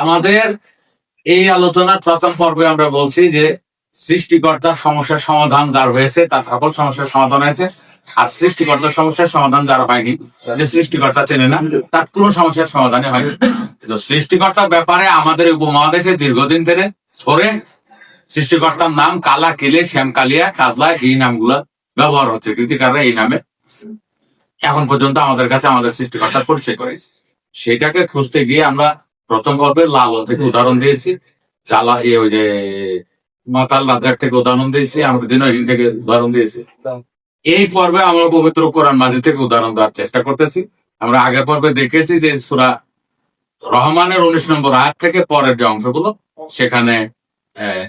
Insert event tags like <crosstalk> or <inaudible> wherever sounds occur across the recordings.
আমাদের এই আলোচনার প্রথম পর্বে আমরা বলছি যে সৃষ্টিকর্তার সমস্যার সমাধান যার হয়েছে, তার সকল সমস্যার সমাধান হয়েছে। আর সৃষ্টিকর্তার সমস্যার সমাধান যার হয়নি যে সৃষ্টিকর্তা চেনে না, তার কোনো সমস্যার সমাধানই হয়নি। তো সৃষ্টিকর্তার ব্যাপারে আমাদের উপমহাদেশে দীর্ঘদিন ধরে ধরে সৃষ্টিকর্তার নাম কালা, কিলে, শ্যাম, কালিয়া, কাজলা, এই নামগুলো ব্যবহার হচ্ছে, কৃতিকাররা এই নামে। এখন পর্যন্ত আমাদের কাছে আমাদের সৃষ্টিকর্তার পরিচয় করেছে। সেটাকে খুঁজতে গিয়ে আমরা প্রথম পর্বে লাল থেকে উদাহরণ দিয়েছি। জ্বালা ইয়ে ওই যে মাতাল রাজাক থেকে উদাহরণ দিয়েছি আমরা দিনহীন থেকে উদাহরণ দিয়েছি। এই পর্বে আমরা পবিত্র কোরআন মাঝি থেকে উদাহরণ দেওয়ার চেষ্টা করতেছি। আমরা আগের পর্বে দেখেছি যে সুরা রহমানের উনিশ নম্বর আট থেকে পরের যে অংশগুলো সেখানে আহ,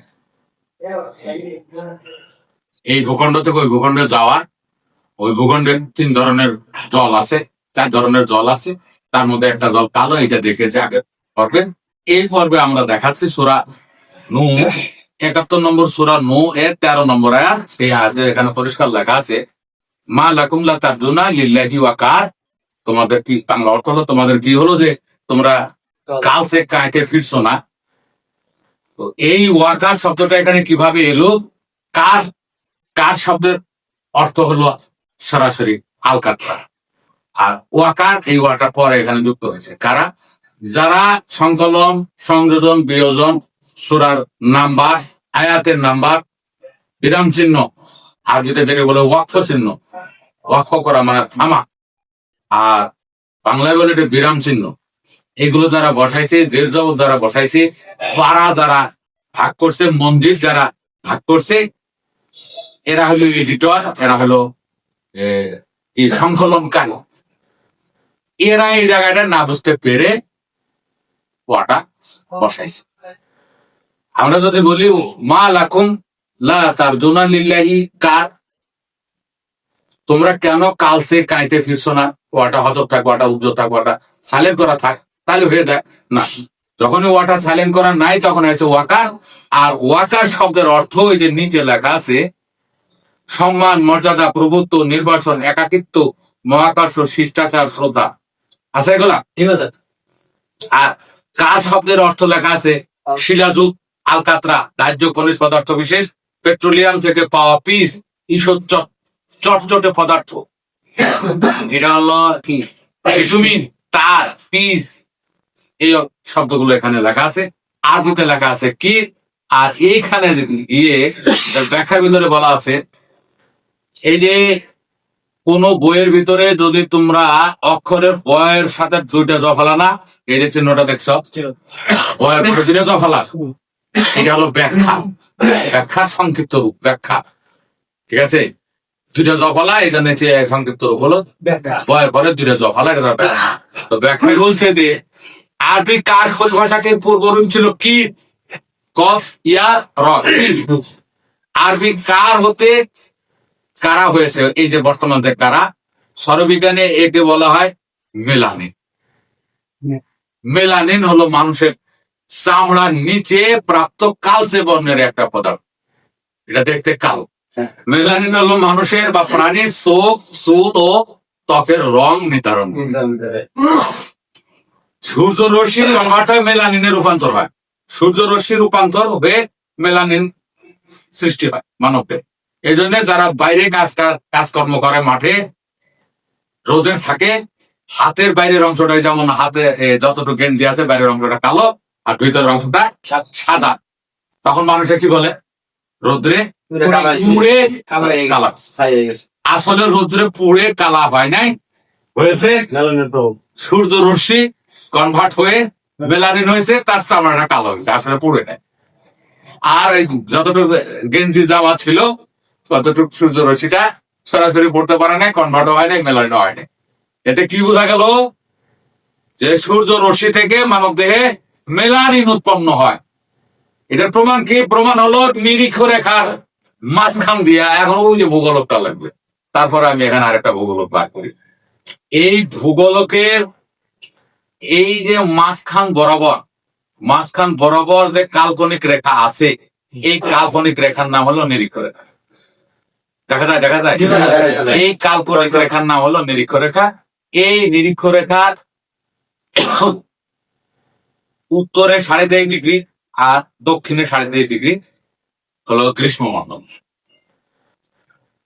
এই ভূখণ্ড থেকে ওই ভূখণ্ডে যাওয়া ওই ভূখণ্ডে তিন ধরনের জল আছে চার ধরনের জল আছে। তার মধ্যে একটা জল কালো এটা দেখেছে আগে। পর্বে? এই পর্বে আমরা দেখাচ্ছি সুরা নু একাত্তর নম্বর সুরা নু এর তেরো নম্বর এখানে পরিষ্কার লেখা আছে, মা লাকুমলা তার জুনা লিল্লাহি ওয়াকার তোমাদের কি, বাংলা অর্থ হলো, তোমাদের কি হলো যে তোমরা কাল সে কাঁটে ফিরছো না? তো এই ওয়াকার শব্দটা এখানে কীভাবে এলো? কার কার শব্দের অর্থ হলো সরাসরি আলকাতরা। আর ওয়াকার এই ওয়াটা পরে এখানে যুক্ত হয়েছে। কারা? যারা সংকলন, সংযোজন, বিয়োজন, সুরার নাম্বার, আয়াতের নাম্বার, বিরাম চিহ্ন, আর যেটা বলে ওয়াক্ষ চিহ্ন, ওয়াক্ষ করা মানে থামা। আর বাংলায় বলে এটা বিরাম চিহ্ন। এগুলো যারা বসাইছে, জের জবর যারা বসাইছে পাড়া যারা ভাগ করছে, মন্দির যারা ভাগ করছে, এরা হলো এডিটর এরা হলো সংকলনকারী। এরা এই জায়গাটা না বুঝতে পেরে ওয়াটা বসাইছে। আমরা যদি বলি মা লাকুম লা তার লিল্লাহি কার? তোমরা কেন কালসে কাইতে ফিরছো না? ওয়াটা হজব থাক ওয়াটা উজ্জ্বল থাক ওয়াটা সাইলেন্ট করা থাক তাহলে হয়ে যায়। না যখনই ওয়াটা সাইলেন্ট করা নাই তখন হয়েছে ওয়াকার। আর ওয়াকার শব্দের অর্থ ওই যে নিচে লেখা আছে সম্মান মর্যাদা প্রভুত্ব নির্বাসন একাকিত্ব মহাকর্ষ শিষ্টাচার শ্রদ্ধা। আছে এগুলা? আর কার শব্দের অর্থ লেখা আছে? শিলাযুগ আলকাতরা দাহ্য খনিজ পদার্থ বিশেষ পেট্রোলিয়াম থেকে পাওয়া পিস চ- চটচটে পদার্থ। এটা হলো কি? ভিটামিন তার পিস। এই শব্দগুলো এখানে লেখা আছে। আর আরবিতে লেখা আছে কি? আর এইখানে গিয়ে ব্যাখ্যার ভিতরে বলা আছে এই যে কোন বইয়ের ভিতরে যদি তোমরা অক্ষরের বয়ের সাথে দুইটা জফালা না এই যে চিহ্নটা দেখছ বয়ের পরে দুইটা জফালা এটা হলো ব্যাখ্যা। ব্যাখ্যার সংক্ষিপ্ত রূপ ব্যাখ্যা। ঠিক আছে? দুইটা জফালা এটা নিচে সংক্ষিপ্ত রূপ হলো বয়ের পরে দুইটা জফালা এটা ব্যাখ্যা। তো ব্যাখ্যা বলছে যে আরবি কার পরিভাষাটির পূর্বরূপ ছিল কি? কফ ইয়া র <coughs> আরবি কার হতে কারা হয়েছে? এই যে বর্তমান যে কারা? সরবিজ্ঞানে একে বলা হয় মেলানিন। মেলানিন হলো মানুষের চামড়ার নিচে প্রাপ্ত কালচে বর্ণের একটা পদার্থ। এটা দেখতে কাল। মেলানিন হলো মানুষের বা প্রাণীর চোখ চুল ও ত্বকের রং নির্ধারণ। সূর্য রশ্মির রঙাটা মেলানিনে রূপান্তর হয়। সূর্য রশ্মি রূপান্তর হয়ে মেলানিন সৃষ্টি হয় মানবদের। এই জন্য যারা বাইরে কাজ কাজ- কাজকর্ম করে মাঠে রোদের থাকে হাতের বাইরের অংশটা যেমন হাতে যতটুকু গেঞ্জি আছে বাইরের অংশটা কালো আর ভিতরের অংশটা সাদা। তখন মানুষে কি বলে? রোদ্রে পুড়ে কালা আসলে রোদ্রে পুড়ে কালা হয় নাই। হয়েছে সূর্য রশ্মি কনভার্ট হয়ে মেলানিন হয়েছে তার চামড়াটা কালো হয়েছে আসলে পুড়ে নেয় আর এই যতটুকু গেঞ্জি জামা ছিল ততটুকু সূর্য রশ্মিটা সরাসরি পড়তে পারে নাই কনভার্ট হয় নাই মেলানিন হয় নাই। এতে কি বোঝা গেল? যে সূর্য রশ্মি থেকে মানব দেহে মেলানিন উৎপন্ন হয়। এটার প্রমাণ কি? প্রমাণ হলো নিরীক্ষ রেখার মাঝখান দিয়া এখন ওই যে ভূগোলকটা লাগবে। তারপরে আমি এখানে আরেকটা ভূগোলক বার করি। এই ভূগোলকের এই যে মাঝখান বরাবর মাঝখান বরাবর যে কাল্পনিক রেখা আছে, এই কাল্পনিক রেখার নাম হলো নিরীক্ষ রেখা। দেখা যায় দেখা যায়। এই কাল্পনিক রেখার নাম হলো নিরীক্ষ রেখা। এই নিরীক্ষ রেখার উত্তরে সাড়ে তেইশ ডিগ্রি আর দক্ষিণে সাড়ে তেইশ ডিগ্রি হলো গ্রীষ্মমণ্ডল।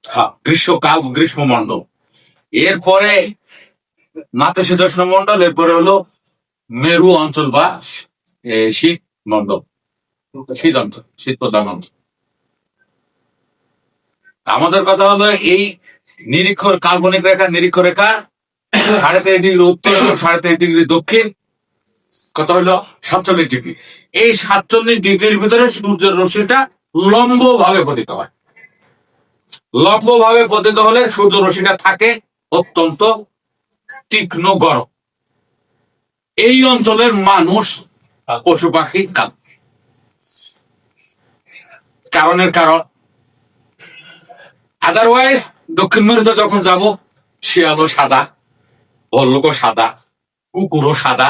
হ্যাঁ গ্রীষ্মকাল গ্রীষ্মমণ্ডল। এরপরে নাতিশীতোষ্ণ মণ্ডল এরপরে হলো মেরু অঞ্চল বা শীত মণ্ডল শীত অঞ্চল শীত প্রধান অঞ্চল। আমাদের কথা হলো এই নিরীক্ষর কাল্পনিক রেখা নিরীক্ষ রেখা সাড়ে তেইশ ডিগ্রি উত্তর সাড়ে তেইশ ডিগ্রি দক্ষিণ। কত হলো সাতচল্লিশ ডিগ্রি। এই সাতচল্লিশ ডিগ্রির ভিতরে সূর্যের রশ্মিটা লম্ব ভাবে পতিত হয়। লম্ব ভাবে পতিত হলে সূর্য রশ্মিটা থাকে অত্যন্ত তীক্ষ্ণ গরম। এই অঞ্চলের মানুষ পশু পাখি কারণের কারণ আদারওয়াইজ দক্ষিণ মেরুতে যখন যাব শিয়ালও সাদা ভল্লুকও সাদা, কুকুরও সাদা,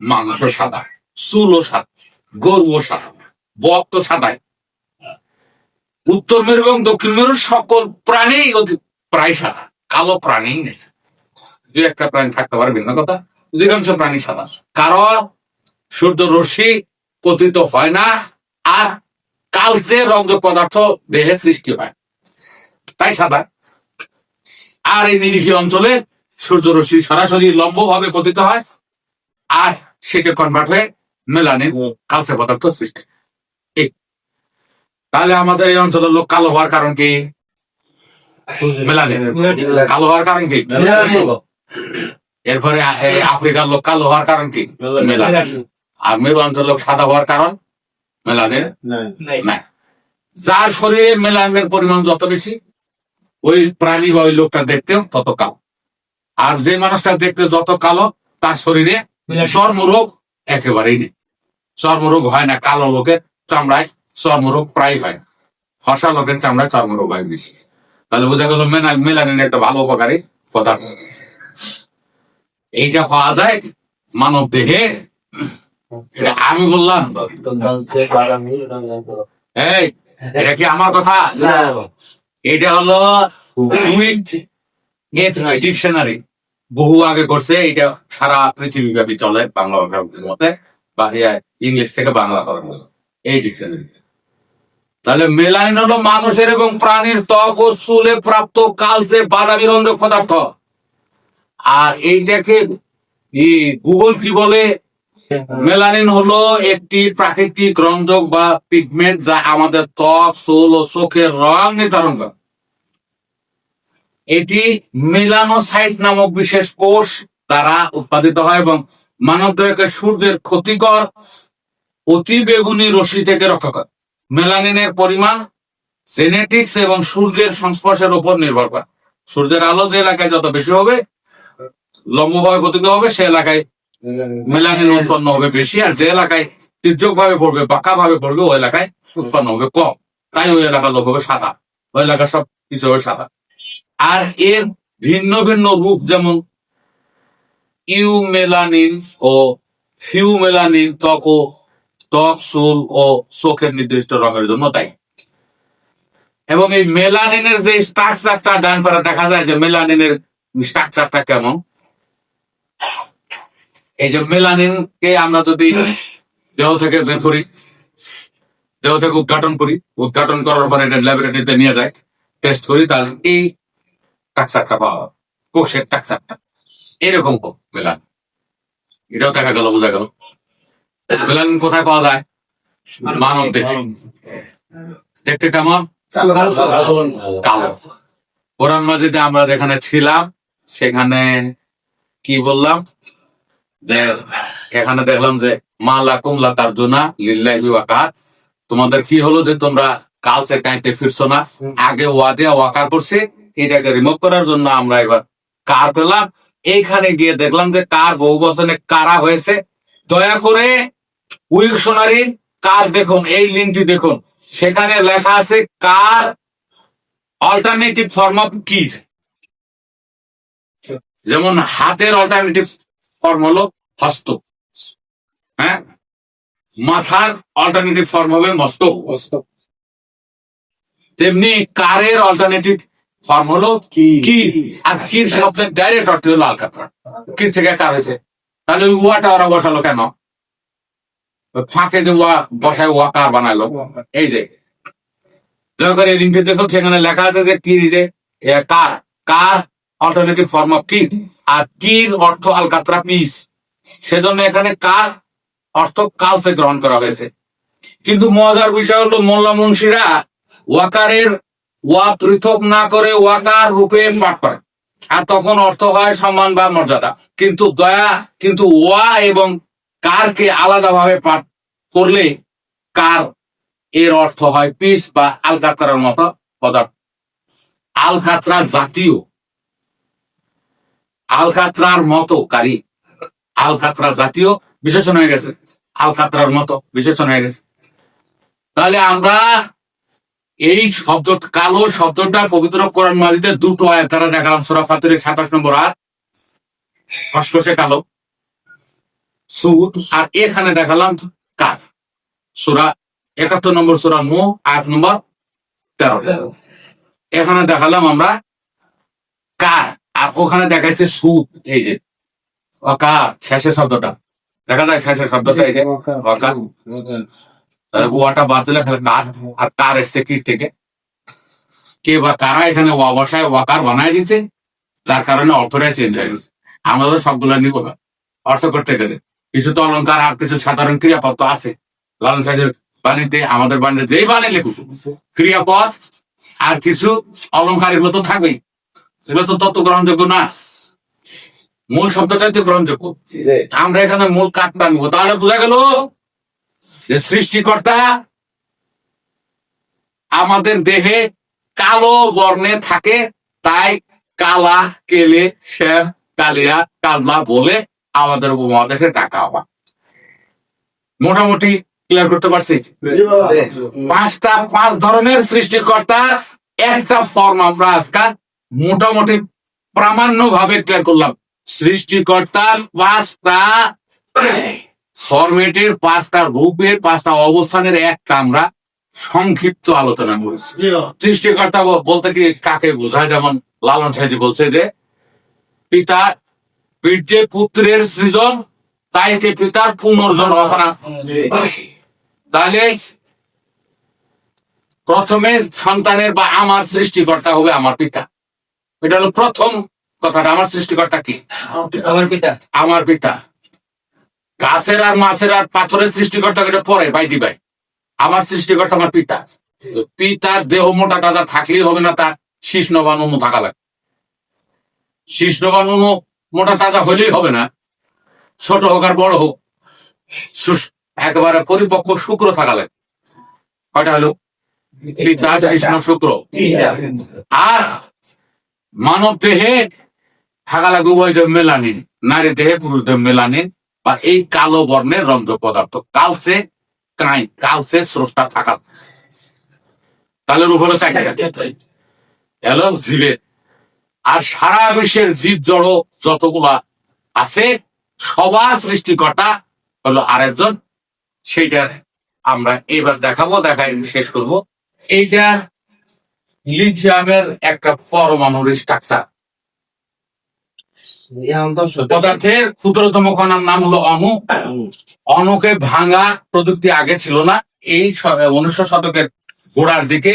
মাংসও সাদা, চুলও সাদা, গরুও সাদা, বক তো সাদাই। উত্তর মেরু এবং দক্ষিণ মেরুর সকল প্রাণী প্রায় সাদা, কালো প্রাণী নেই। দু একটা প্রাণী থাকতে পারে, ভিন্ন কথা। অধিকাংশ প্রাণী সাদা। কারণ সূর্য রশ্মি পতিত হয় না, আর কালচে রঞ্জক পদার্থ দেহে সৃষ্টি হয়। তাই সাদা। আর এই নিরিখী অঞ্চলে সূর্য রশ্মি সরাসরি লম্ব ভাবে পতিত হয় আর সেটা কনভার্ট হয়ে মেলানিন কালচে পদার্থ সৃষ্টি। তাহলে আমাদের এই অঞ্চলের লোক কালো হওয়ার কারণ কি? মেলানিন কালো হওয়ার কারণ কি? এরপরে আফ্রিকার লোক কালো হওয়ার কারণ কি? মেলানিন আর মেরু অঞ্চলের লোক সাদা হওয়ার কারণ? মেলানিন না যার শরীরে মেলানের পরিমাণ যত বেশি ওই প্রাণী বা ওই লোকটা দেখতে তত কালো। আর যে মানুষটা দেখতে যত কালো তার শরীরে চর্মরোগ একেবারেই নেই। চর্মরোগ হয় না কালো লোকের চামড়ায় চর্মরোগ প্রায় হয় না। ফসা লোকের চামড়ায় চর্মরোগ হয় বেশি। তাহলে বোঝা গেল মেলানিন একটা ভালো উপকারী পদার্থ। এইটা পাওয়া যায় মানব দেহে। এটা আমি বললাম। এই এটা কি আমার কথা? এটা হলো উইথ ডিকশনারি বহু আগে করছে এটা সারা পৃথিবী ব্যাপী চলে বাংলা ভাষার মতে বা ইংলিশ থেকে বাংলা করার মতো। এই ডিকশনারি তাহলে মেলানিন হলো মানুষের এবং প্রাণীর ত্বক ও চুলে প্রাপ্ত কালচে বাদামি রঞ্জক পদার্থ। আর এইটাকে গুগল কি বলে? মেলানিন হলো একটি প্রাকৃতিক রঞ্জক বা পিগমেন্ট যা আমাদের ত্বক, চুল ও চোখের রং নির্ধারণ করে। এটি মেলানোসাইট নামক বিশেষ কোষ দ্বারা উৎপাদিত হয় এবং মানবদেহকে সূর্যের ক্ষতিকর অতি বেগুনি রশ্মি থেকে রক্ষা করে। মেলানিনের পরিমাণ জেনেটিক্স এবং সূর্যের সংস্পর্শের উপর নির্ভর করে। সূর্যের আলো যে এলাকায় যত বেশি হবে, লম্বভাবে পতিত হবে, সে এলাকায় মেলানিন উৎপন্ন হবে বেশি, আর যে এলাকায় তির্যক ভাবে পড়বে বাঁকা ভাবে পড়বে, ওই এলাকায় উৎপন্ন হবে কম। তাই ওই এলাকার লোক হবে সাদা। ওই এলাকা সব কিছু হবে সাদা। আর এর ভিন্ন ভিন্ন রূপ যেমন ইউমেলানিন ও ফিউমেলানিন ত্বক ও ত্বক, চুল ও চোখের নির্দিষ্ট রঙের জন্য দায়ী। এবং এই মেলানিনের যে স্ট্রাকচারটা ডান পারে দেখা যায় যে মেলানিনের স্ট্রাকচারটা কেমন? এই যে মেলানিনকে আমরা যদি দেহ থেকে বের করি দেহ থেকে উদ্ঘাটন করি উদ্ঘাটন করার পরে এটা ল্যাবরেটরিতে নিয়ে যায় টেস্ট করি তাহলে এই টাকসারটা পাওয়া যাবে। কোষের টাকসারটা এরকম কো- মেলান এটাও দেখা গেল বোঝা গেল। মেলান কোথায় পাওয়া যায়? মানব দেহে। দেখতে কেমন? কালো। কোরআন মাজিদে আমরা যেখানে ছিলাম সেখানে কি বললাম? এখানে দেখলাম যে মা কুমলা তার জোনা লিল্লাহি ওয়াকাত তোমাদের কি হলো যে তোমরা কালচে কাইতে ফিরছো না? আগে ওয়াদে ওয়াকার করছে, এটাকে রিমুভ করার জন্য আমরা এবার কার পেলাম? এইখানে গিয়ে দেখলাম যে কার বহু বছরে কারা হয়েছে। দয়া করে উইকশনারি কার দেখুন, এই লিঙ্কটি দেখুন। সেখানে লেখা আছে কার অল্টারনেটিভ ফর্ম অফ কি? যেমন হাতের অল্টারনেটিভ ফর্ম হলো হস্ত। হ্যাঁ? মাথার অল্টারনেটিভ ফর্ম হবে মস্তক তেমনি কারের অল্টারনেটিভ ফর্ম হলো কি? কি? আর কির শব্দের ডাইরেক্ট অর্থ হলো আলকাতরা। কির থেকে কার হয়েছে? তাহলে ওয়াটা ওরা বসালো কেন? ফাঁকে যে ওয়া বসায় ওয়াকার বানালো? এই যে। দয়া করে লিঙ্কে দেখুন সেখানে লেখা আছে যে কি যে কার। কার অল্টারনেটিভ ফর্ম অফ কি আর কির অর্থ আলকাতরা পিস সেজন্য এখানে কার অর্থ কালসে গ্রহণ করা হয়েছে। কিন্তু মজার বিষয় হলো মোল্লা মুন্সিরা ওয়াকারের ওয়া পৃথক না করে ওয়াকার রূপে পাঠ করে। আর তখন অর্থ হয় সম্মান বা মর্যাদা। কিন্তু দয়া, কিন্তু ওয়া এবং কারকে আলাদাভাবে পাঠ করলে কার এর অর্থ হয় পিস বা আলকাতরার মতো পদার্থ। আলকাতরা জাতীয়। আলকাতরার মতো কারি আলকাতরা জাতীয় বিশেষণ হয়ে গেছে। আলকাতরার মতো বিশেষণ হয়ে গেছে। তাহলে আমরা এই শব্দ কালো শব্দটা পবিত্র কোরআন মাজিদে দুটো আয়াত দ্বারা দেখালাম সুরা ফাতিরের সাতাশ নম্বর আয়াত। খসখসে কালো। সুদ আর এখানে দেখালাম কার? সুরা একাত্তর নম্বর সুরা নু আয়াত নম্বর তেরো। এখানে দেখালাম আমরা কার? আর ওখানে দেখাইছে সুদ এই যে অকার শেষের শব্দটা। দেখা যায় শেষের শব্দটা এই যে অকার ওয়াটা বাদ দিলে কার আর কার এসছে কি থেকে? কে বা কারা এখানে ওয়া বসায় ওয়াকার বানায় দিছে? যার কারণে অর্থটাই চেঞ্জ হয়ে গেছে। আমরা তো সবগুলো নিব না। অর্থ করতে গেলে। কিছু তো অলঙ্কার আর কিছু সাধারণ ক্রিয়াপদ তো আছে। লালন সাহেবের বাণীতে আমাদের বাণীতে যেই বাণী লিখুক ক্রিয়াপদ আর কিছু অলঙ্কার এগুলো তো থাকবেই। এগুলো তো তত্ত্ব গ্রহণযোগ্য না। মূল শব্দটাই তো গ্রহণযোগ্য। আমরা এখানে মূল কাঠটা নিব তাহলে বোঝা গেল যে সৃষ্টিকর্তা আমাদের দেহে কালো বর্ণে থাকে তাই কালা কেলে শ্যাম কালিয়া কাজলা বলে আমাদের উপমহাদেশে ডাকা হওয়া মোটামুটি ক্লিয়ার করতে পারছি? পাঁচটা পাঁচ ধরনের সৃষ্টিকর্তা একটা ফর্ম আমরা আজকে মোটামুটি প্রামাণ্য ভাবে ক্লিয়ার করলাম। সৃষ্টিকর্তার পাঁচটা ফরম্যাটের পাঁচটা রূপের পাঁচটা অবস্থানের একটা আমরা সংক্ষিপ্ত আলোচনা করেছি। সৃষ্টিকর্তা বলতে কি কাকে বোঝায়? যেমন লালন সাহেজি বলছে যে পিতা বীর্যে পুত্রের সৃজন তাইকে পিতার পুনর্জন রচনা তাহলে প্রথমে সন্তানের বা আমার সৃষ্টিকর্তা হবে আমার পিতা। এটা হলো প্রথম কথাটা আমার সৃষ্টিকর্তা কি? আমার পিতা। আমার পিতা। গাছের আর মাছের আর পাথরের সৃষ্টিকর্তা এটা পরে বাইদি ভাই আমার সৃষ্টিকর্তা আমার পিতা। পিতার দেহ মোটা তাজা থাকলেই হবে না তার শীষ নবান অনু থাকা লাগবে শীষ নবান অনু মোটা তাজা হইলেই হবে না। ছোট হোক আর বড় হোক একেবারে পরিপক্ক শুক্র থাকা লাগবে কয়টা হলো? পিতা কৃষ্ণ শুক্র। আর মানব দেহে থাকা লাগবে, উভয় মেলানিন, নারী দেহে পুরুষ দেহ মেলানিন, বা এই কালো বর্ণের রন্ধ্র পদার্থ, কালচে কাই কালচে স্রষ্টা থাকা। তাহলে রূপ হলো এলো জীবের আর সারা বিশ্বের জীব জড় যতগুলা আছে সবার সৃষ্টিকর্তা হলো আরেকজন। সেইটা আমরা এবার দেখাবো দেখাই শেষ করব। এইটা লিথিয়ামের একটা পরমাণুর স্ট্রাকচার পদার্থের ক্ষুদ্রতম কণার নাম হলো অণু। অণুকে ভাঙা প্রযুক্তি আগে ছিল না। এই উনিশশো শতকের গোড়ার দিকে